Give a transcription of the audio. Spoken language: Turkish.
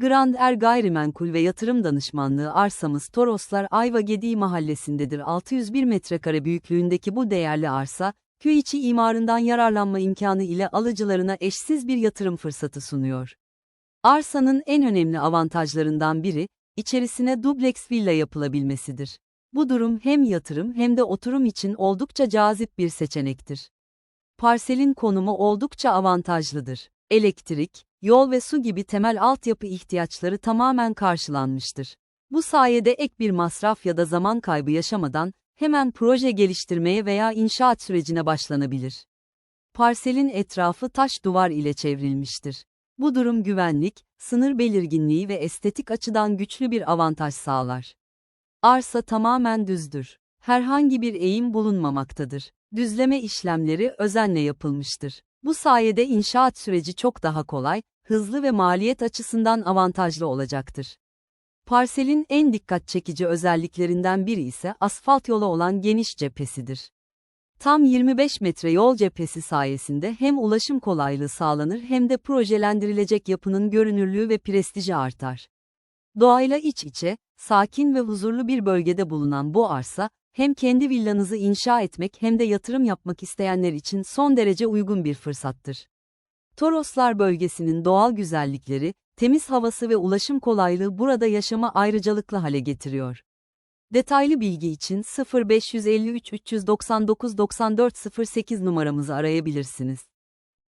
Grand Er Gayrimenkul ve Yatırım Danışmanlığı arsamız Toroslar Ayva Gediği mahallesindedir. 601 metrekare büyüklüğündeki bu değerli arsa, köy içi imarından yararlanma imkanı ile alıcılarına eşsiz bir yatırım fırsatı sunuyor. Arsanın en önemli avantajlarından biri, içerisine dubleks villa yapılabilmesidir. Bu durum hem yatırım hem de oturum için oldukça cazip bir seçenektir. Parselin konumu oldukça avantajlıdır. Elektrik, yol ve su gibi temel altyapı ihtiyaçları tamamen karşılanmıştır. Bu sayede ek bir masraf ya da zaman kaybı yaşamadan hemen proje geliştirmeye veya inşaat sürecine başlanabilir. Parselin etrafı taş duvar ile çevrilmiştir. Bu durum güvenlik, sınır belirginliği ve estetik açıdan güçlü bir avantaj sağlar. Arsa tamamen düzdür. Herhangi bir eğim bulunmamaktadır. Düzleme işlemleri özenle yapılmıştır. Bu sayede inşaat süreci çok daha kolay, hızlı ve maliyet açısından avantajlı olacaktır. Parselin en dikkat çekici özelliklerinden biri ise asfalt yolu olan geniş cephesidir. Tam 25 metre yol cephesi sayesinde hem ulaşım kolaylığı sağlanır hem de projelendirilecek yapının görünürlüğü ve prestiji artar. Doğayla iç içe, sakin ve huzurlu bir bölgede bulunan bu arsa, hem kendi villanızı inşa etmek hem de yatırım yapmak isteyenler için son derece uygun bir fırsattır. Toroslar bölgesinin doğal güzellikleri, temiz havası ve ulaşım kolaylığı burada yaşamı ayrıcalıklı hale getiriyor. Detaylı bilgi için 0553 399 9408 numaramızı arayabilirsiniz.